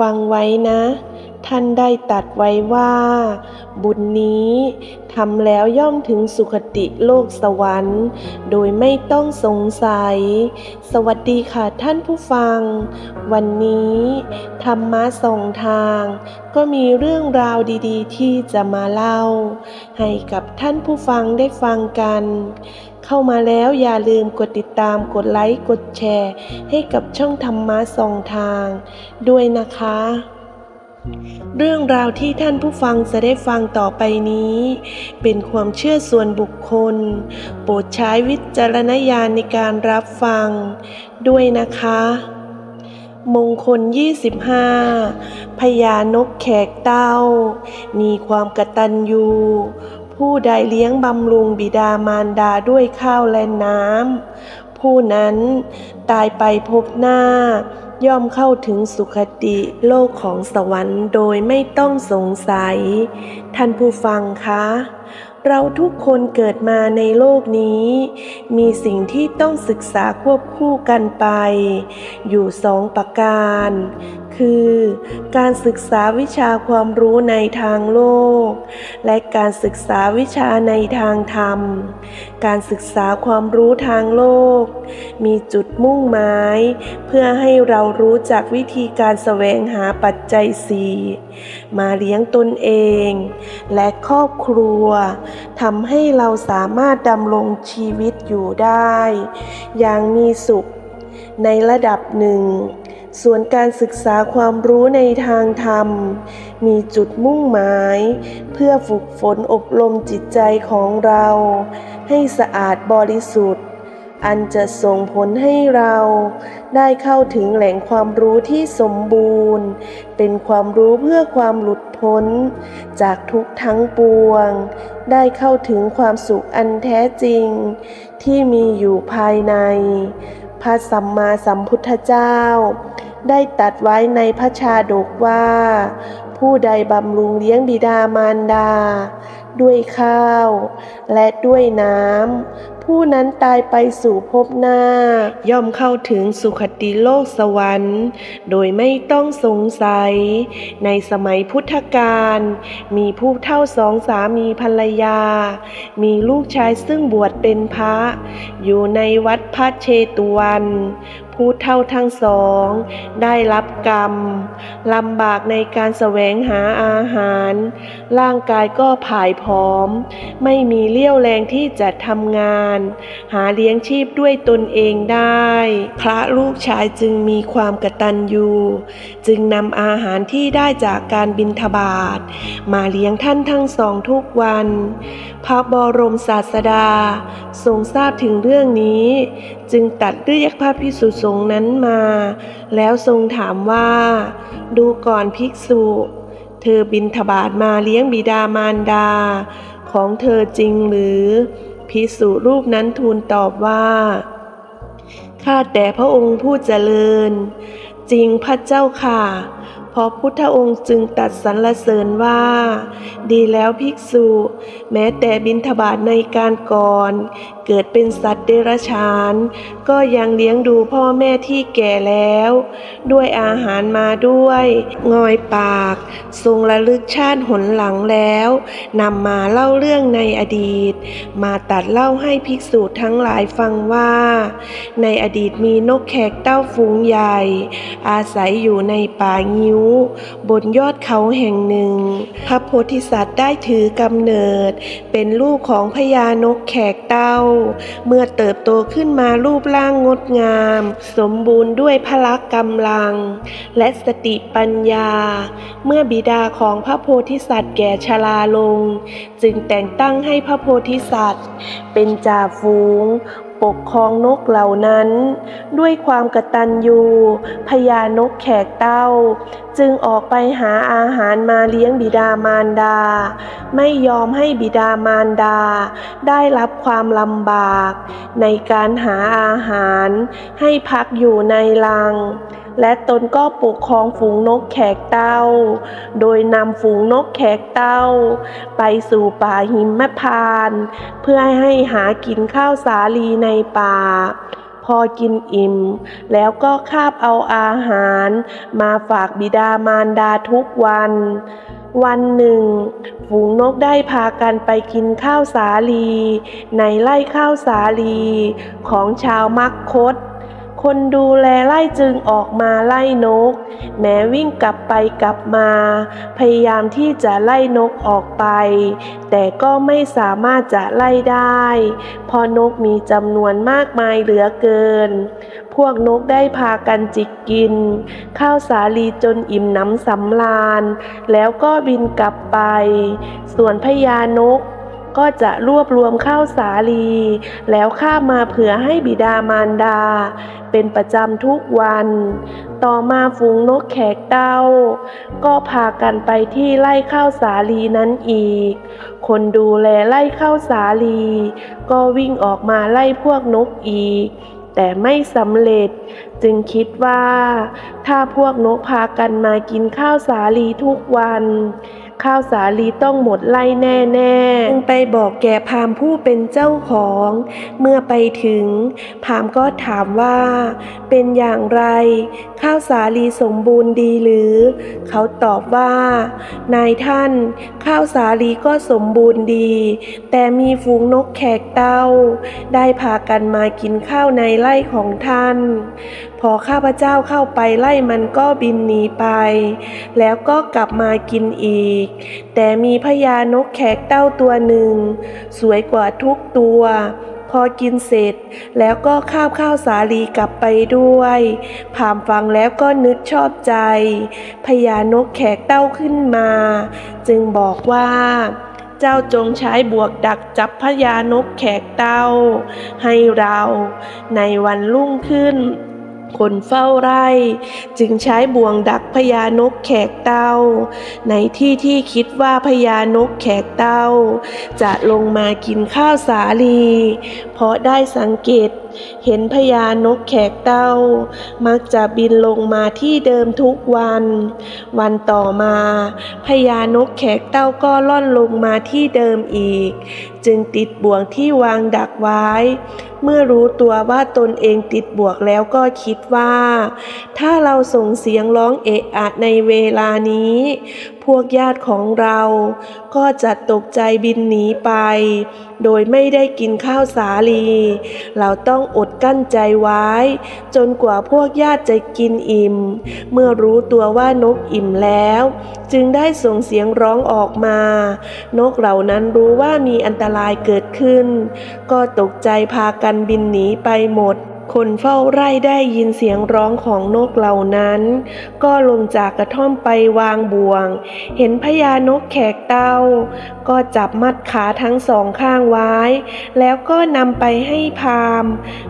ฟังไว้นะ ท่านได้ตัดไว้ว่า บุญนี้ทำแล้วย่อมถึงสุคติโลกสวรรค์ โดยไม่ต้องสงสัย สวัสดีค่ะท่านผู้ฟัง วันนี้ธรรมะสองทาง ก็มีเรื่องราวดีๆ ที่จะมาเล่า ให้กับท่านผู้ฟังได้ฟังกัน เข้ามาแล้วอย่าลืมกดติดตามกดไลค์กดแชร์ ให้กับช่องธรรมะสองทาง ด้วยนะคะ เรื่องราวที่ท่านผู้ฟังจะได้ฟังต่อไปนี้ เป็นความเชื่อส่วนบุคคล โปรดใช้วิจารณญาณในการรับฟัง ด้วยนะคะ มงคล 25พญานกแขกเต้า มีความกตัญญูผู้ใดเลี้ยงบำรุงบิดามารดาด้วยข้าวและน้ำผู้นั้นตายไปพบหน้า ย่อมเข้าถึงสุคติโลกของสวรรค์โดยไม่ต้องสงสัย ท่านผู้ฟังคะ เราทุกคนเกิดมาในโลกนี้ มีสิ่งที่ต้องศึกษาควบคู่กันไป อยู่สองประการ คือ การศึกษาวิชาความรู้ในทางโลก และการศึกษาวิชาในทางธรรม การศึกษาความรู้ทางโลก มีจุดมุ่งหมาย เพื่อให้เรารู้จักวิธีการแสวงหาปัจจัยสี่มาเลี้ยงตนเอง และครอบครัวทำให้เราสามารถดำรงชีวิตอยู่ได้ อย่างมีสุข ในระดับหนึ่ง ส่วนการศึกษาความรู้ในทางธรรม มีจุดมุ่งหมาย เพื่อฝึกฝนอบรมจิตใจของเรา ให้สะอาดบริสุทธิ์ อันจะส่งผลให้เราได้เข้าถึงแหล่งความรู้ที่สมบูรณ์ เป็นความรู้เพื่อความหลุดพ้น จากทุกทั้งปวง ได้เข้าถึงความสุขอันแท้จริง ที่มีอยู่ภายใน ระสัมมาสัมพุทธเจ้า ได้ตัดไว้ในพระชาดกว่า ผู้ใดบำรุงเลี้ยงบิดามารดา ด้วยข้าว และด้วยน้ำ ผู้นั้นตายไปสู่ภพหน้า ย่อมเข้าถึงสุคติโลกสวรรค์ โดยไม่ต้องสงสัย ในสมัยพุทธกาลมีผู้เท่าสองสามีภรรยา มีลูกชายซึ่งบวชเป็นพระ อยู่ในวัดพระเชตุวัน ผู้เท่าทั้งสอง ได้รับกรรมลำบากในการแสวงหาอาหาร ร่างกายก็ผายผอม ไม่มีเลี้ยวแรงที่จะทำงาน หาเลี้ยงชีพด้วยตนเองได้ พระลูกชายจึงมีความกตัญญูจึงนำอาหารที่ได้จากการบินทบาทมาเลี้ยงท่านทั้งสองทุกวัน พระบรมศาสดา ทรงทราบถึงเรื่องนี้ จึงตัดเรียกพระพิสุสงฆ์นั้นมา แล้วทรงถามว่า ดูก่อนภิกษุ เธอบินทบาทมาเลี้ยงบิดามารดา ของเธอจริงหรือ ภิกษุรูปนั้นทูลตอบว่า ข้าแต่พระองค์ผู้เจริญ จริงพระเจ้าค่ะ พอพุทธองค์จึงตัดสรรเสริญว่า ดีแล้วภิกษุ แม้แต่บินทบาทในการก่อน เกิดเป็นสัตว์เดรัจฉาน ก็ยังเลี้ยงดูพ่อแม่ที่แก่แล้ว ด้วยอาหารมาด้วย งอยปาก ทรงระลึกชาติหนหลังแล้วนำมาเล่าเรื่องในอดีต มาตัดเล่าให้ภิกษุทั้งหลายฟังว่า ในอดีตมีนกแขกเต้าฝูงใหญ่ อาศัยอยู่ในป่างิ้ว บนยอดเขาแห่งหนึ่ง พระโพธิสัตว์ได้ถือกำเนิด เป็นลูกของพญานกแขกเต้าเมื่อเติบโตขึ้นมารูปร่างงดงาม สมบูรณ์ด้วยพละกำลัง และสติปัญญา เมื่อบิดาของพระโพธิสัตว์แก่ชราลง จึงแต่งตั้งให้พระโพธิสัตว์ เป็นจ่าฝูง ปกครองนกเหล่านั้น ด้วยความกตัญญูพญานกแขกเต้า จึงออกไปหาอาหารมาเลี้ยงบิดามารดา ไม่ยอมให้บิดามารดา ได้รับความลำบาก ในการหาอาหาร ให้พักอยู่ในรัง และตนก็ปกครองฝูงนกแขกเต้า โดยนำฝูงนกแขกเต้า ไปสู่ป่าหิมพานต์เพื่อให้หากินข้าวสาลีในป่า พอกินอิ่ม แล้วก็คาบเอาอาหาร มาฝากบิดามารดาทุกวัน วันหนึ่ง ฝูงนกได้พากันไปกินข้าวสาลี ในไร่ข้าวสาลีของชาวมักคด คนดูแลไล่จึงออกมาไล่นก แม้วิ่งกลับไปกลับมา พยายามที่จะไล่นกออกไป แต่ก็ไม่สามารถจะไล่ได้เพราะนกมีจำนวนมากมายเหลือเกิน พวกนกได้พากันจิกกิน ข้าวสาลีจนอิ่มหน้ำสำราญ แล้วก็บินกลับไป ส่วนพญานก ก็จะรวบรวมข้าวสาลี แล้วข้ามาเผื่อให้บิดามารดา เป็นประจำทุกวัน ต่อมาฝูงนกแขกเต้า ก็พากันไปที่ไร่ข้าวสาลีนั้นอีก คนดูแลไร่ข้าวสาลี ก็วิ่งออกมาไล่พวกนกอีกแต่ไม่สำเร็จจึงคิดว่า ถ้าพวกนกพากันมากินข้าวสาลีทุกวัน ข้าวสาลีต้องหมดไล่แน่ๆจึงไปบอกแก่พามผู้เป็นเจ้าของ เมื่อไปถึง พามก็ถามว่า เป็นอย่างไร ข้าวสาลีสมบูรณ์ดีหรือ เขาตอบว่า นายท่าน ข้าวสาลีก็สมบูรณ์ดี แต่มีฝูงนกแขกเต้า ได้พากันมากินข้าวในไร่ของท่าน พอข้าพเจ้าเข้าไปไล่มันก็บินหนีไป แล้วก็กลับมากินอีกแต่มีพญานกแขกเต้าตัวหนึ่ง สวยกว่าทุกตัว พอกินเสร็จแล้วก็ข้าวข้าวสาลีกลับไปด้วยผามฟังแล้วก็นึกชอบใจ พญานกแขกเต้าขึ้นมา จึงบอกว่าเจ้าจงใช้บวกดักจับพญานกแขกเต้า ให้เราในวันรุ่งขึ้น คนเฝ้าไร่ จึงใช้บ่วงดักพญานกแขกเต้า ในที่ที่คิดว่าพญานกแขกเต้า จะลงมากินข้าวสาลีเพราะได้สังเกต เห็นพญานกแขกเต้า มักจะบินลงมาที่เดิมทุกวัน วันต่อมาพญานกแขกเต้าก็ล่อนลงมาที่เดิมอีก จึงติดบ่วงที่วางดักไว้ เมื่อรู้ตัวว่าตนเองติดบ่วงแล้วก็คิดว่า ถ้าเราส่งเสียงร้องเอะอะในเวลานี้ พวกญาติของเรา ก็จะตกใจบินหนีไป โดยไม่ได้กินข้าวสาลี เราต้องอดกั้นใจไว้ จนกว่าพวกญาติจะกินอิ่ม เมื่อรู้ตัวว่านกอิ่มแล้ว จึงได้ส่งเสียงร้องออกมา นกเหล่านั้นรู้ว่ามีอันตรายเกิดขึ้น ก็ตกใจพากันบินหนีไปหมด คนเฝ้าไร่ได้ยินเสียงร้องของนกเหล่านั้น ก็ลงจากกระท่อมไปวางบ่วง เห็นพญานกแขกเต้า ก็จับมัดขาทั้งสองข้างไว้ แล้วก็นำไปให้พาม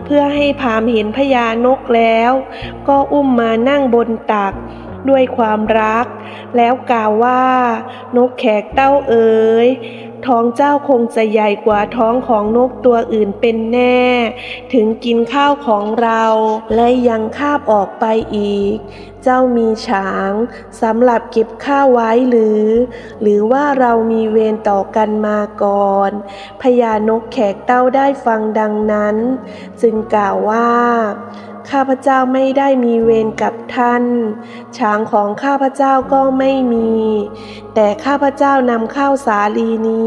เพื่อให้พามเห็นพญานกแล้ว ก็อุ้มมานั่งบนตักด้วยความรัก แล้วกล่าวว่านกแขกเต้าเอ๋ยท้องเจ้าคงจะใหญ่กว่าท้องของนกตัวอื่นเป็นแน่ ถึงกินข้าวของเราและยังคาบออกไปอีก เจ้ามีฉางสำหรับเก็บข้าวไว้หรือ หรือว่าเรามีเวรต่อกันมาก่อนพญานกแขกเต้าได้ฟังดังนั้น จึงกล่าวว่าข้าพเจ้าไม่ได้มีเวรกับท่าน ช้างของข้าพเจ้าก็ไม่มี แต่ข้าพเจ้านำข้าวสาลีนี้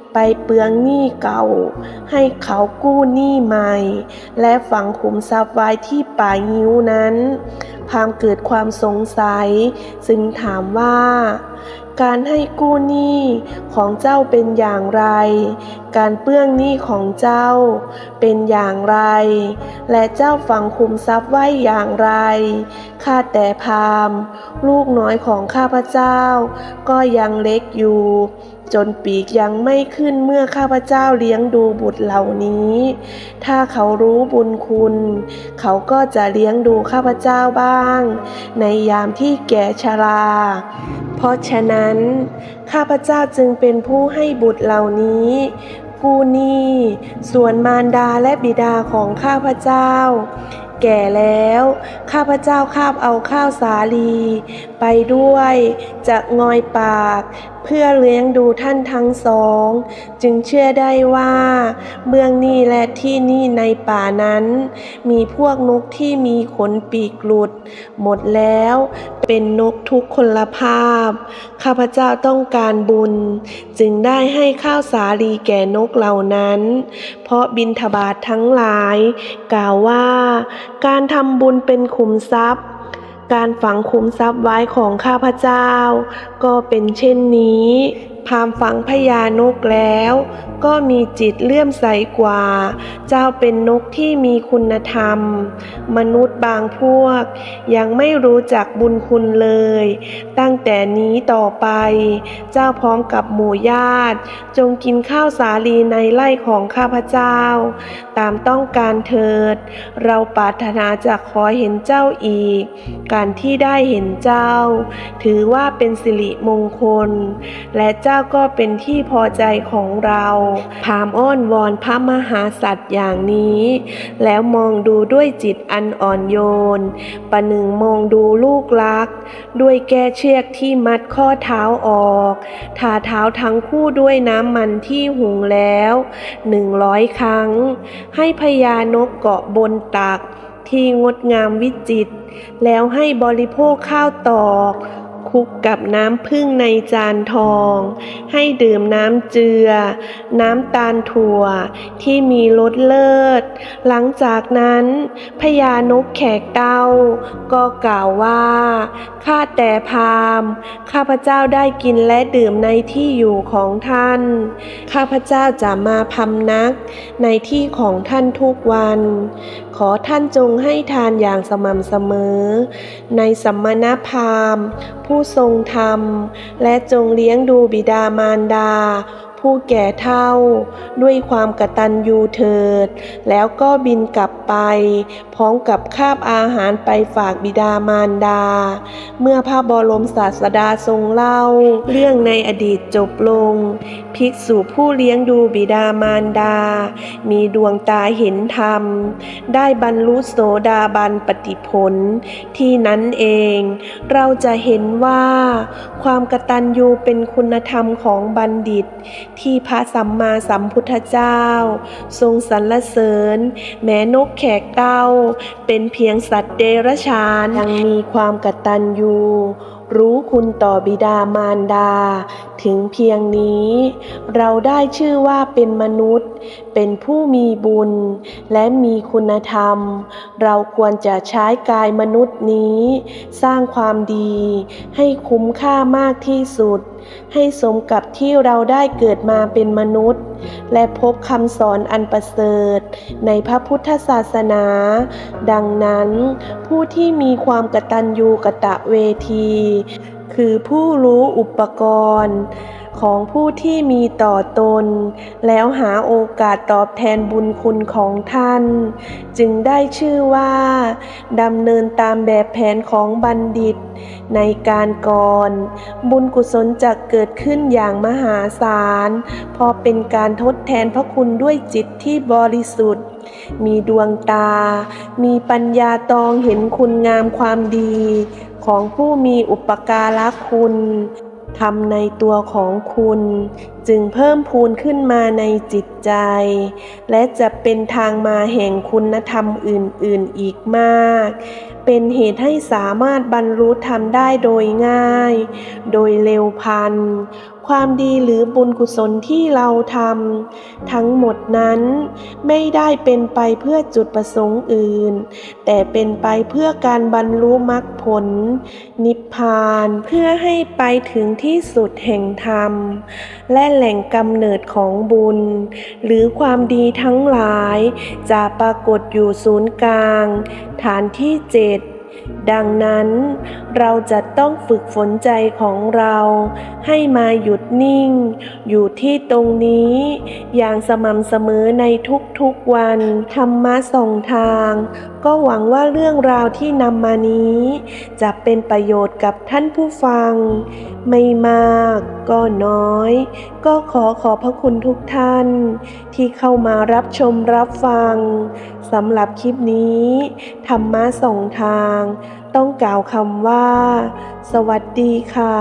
ไปเปลืองหนี้เก่า ให้เขากู้หนี้ใหม่ และฝังขุมทรัพย์ไว้ที่ป่างิ้วนั้นพามเกิดความสงสัย จึงถามว่า การให้กู้หนี้ของเจ้าเป็นอย่างไร การเปื้องหนี้ของเจ้าเป็นอย่างไร และเจ้าฝังคุมทรัพย์ไว้อย่างไรข้าแต่พาม ลูกน้อยของข้าพเจ้า ก็ยังเล็กอยู่ จนปีกยังไม่ขึ้นเมื่อข้าพเจ้าเลี้ยงดูบุตรเหล่านี้ ถ้าเขารู้บุญคุณ เขาก็จะเลี้ยงดูข้าพเจ้าบ้าง ในยามที่แก่ชรา เพราะฉะนั้น ข้าพเจ้าจึงเป็นผู้ให้บุตรเหล่านี้กู้นี้ส่วนมารดาและบิดาของข้าพเจ้า แก่แล้ว ข้าพเจ้าคาบเอาข้าวสาลี ไปด้วยจะงอยปากเพื่อเลี้ยงดูท่านทั้งสอง จึงเชื่อได้ว่าเมืองนี้และที่นี่ในป่านั้น มีพวกนกที่มีขนปีกหลุด หมดแล้วเป็นนกทุกคนละภาพ ข้าพเจ้าต้องการบุญ จึงได้ให้ข้าวสาลีแก่นกเหล่านั้น เพราะบินทบาททั้งหลาย กล่าวว่า การทำบุญเป็นขุมทรัพย์ การฝังคุมทรัพย์ไว้ของข้าพเจ้า ก็เป็นเช่นนี้ พามณ์ฝังพญานกแล้ว ก็มีจิตเลื่อมใสกว่า เจ้าเป็นนกที่มีคุณธรรม มนุษย์บางพวก ยังไม่รู้จักบุญคุณเลย ตั้งแต่นี้ต่อไป เจ้าพร้อมกับหมู่ญาติ จงกินข้าวสาลีในไร่ของข้าพเจ้า ตามต้องการเถิด เราปรารถนาจะขอเห็นเจ้าอีก การที่ได้เห็นเจ้า ถือว่าเป็นสิริมงคล และเจ้าก็เป็นที่พอใจของเราพามอ้อนวอนพระมหาสัตว์อย่างนี้ แล้วมองดูด้วยจิตอันอ่อนโยน ประหนึ่งมองดูลูกรัก ด้วยแก้เชือกที่มัดข้อเท้าออกทาเท้าทั้งคู่ด้วยน้ำมันที่หุงแล้วหนึ่งร้อยครั้ง ให้พญานกเกาะบนตัก ที่งดงามวิจิตรแล้วให้บริโภคข้าวตอก คลุกกับน้ำผึ้งในจานทอง ให้ดื่มน้ำเจือ น้ำตาลถั่วที่มีรสเลิศ หลังจากนั้นพญานกแขกเต้า ก็กล่าวว่า ข้าแต่พาม ข้าพเจ้าได้กินและดื่มในที่อยู่ของท่าน ข้าพเจ้าจะมาพำนัก ในที่ของท่านทุกวัน ขอท่านจงให้ทานอย่างสม่ำเสมอ ในสัมมณพาม ผู้ทรงธรรม และจงเลี้ยงดูบิดามารดา ผู้แก่เฒ่า ด้วยความกตัญญูเถิด แล้วก็บินกลับไป พร้อมกับคาบอาหารไปฝากบิดามารดา เมื่อพระบรมศาสดาทรงเล่า เรื่องในอดีตจบลง ภิกษุผู้เลี้ยงดูบิดามารดา มีดวงตาเห็นธรรม ได้บรรลุโสดาบันปฏิผล ที่นั้นเอง เราจะเห็นว่า ความกตัญญูเป็นคุณธรรมของบัณฑิตที่พระสัมมาสัมพุทธเจ้า ทรงสรรเสริญ แม้นกแขกเก้า เป็นเพียงสัตว์เดรัจฉานยังมีความกตัญญูรู้คุณต่อบิดามารดา ถึงเพียงนี้ เราได้ชื่อว่าเป็นมนุษย์ เป็นผู้มีบุญ และมีคุณธรรม เราควรจะใช้กายมนุษย์นี้ สร้างความดี ให้คุ้มค่ามากที่สุด ให้สมกับที่เราได้เกิดมาเป็นมนุษย์ และพบคำสอนอันประเสริฐ ในพระพุทธศาสนา ดังนั้น ผู้ที่มีความกตัญญูกะตะเวที คือผู้รู้อุปกรณ์ของผู้ที่มีต่อตน แล้วหาโอกาสตอบแทนบุญคุณของท่าน จึงได้ชื่อว่าดำเนินตามแบบแผนของบัณฑิต ในการก่อน บุญกุศลจะเกิดขึ้นอย่างมหาศาลพราะเป็นการทดแทนพระคุณด้วยจิตที่บริสุทธิ์ มีดวงตา มีปัญญาตองเห็นคุณงามความดี ของผู้มีอุปการะคุณ ทำในตัวของคุณจึงเพิ่มพูนขึ้นมาในจิตใจ และจะเป็นทางมาแห่งคุณธรรมอื่นๆอีกมาก เป็นเหตุให้สามารถบรรลุธรรมได้โดยง่าย โดยเร็วพัน ความดีหรือบุญกุศลที่เราทำทั้งหมดนั้น ไม่ได้เป็นไปเพื่อจุดประสงค์อื่น แต่เป็นไปเพื่อการบรรลุมรรคผล นิพพานเพื่อให้ไปถึงที่สุดแห่งธรรม และแหล่งกำเนิดของบุญ หรือความดีทั้งหลาย จะปรากฏอยู่ศูนย์กลาง ฐานที่เจ็ดดังนั้นเราจะต้องฝึกฝนใจของเราให้มาหยุดนิ่ง อยู่ที่ตรงนี้ อย่างสม่ำเสมอในทุกๆวัน ธรรมะส่องทาง ก็หวังว่าเรื่องราวที่นำมานี้ จะเป็นประโยชน์กับท่านผู้ฟัง ไม่มากก็น้อย ก็ขอขอบพระคุณทุกท่าน ที่เข้ามารับชมรับฟังสำหรับคลิปนี้ ธรรมะส่องทาง ต้องกล่าวคำว่า สวัสดีค่ะ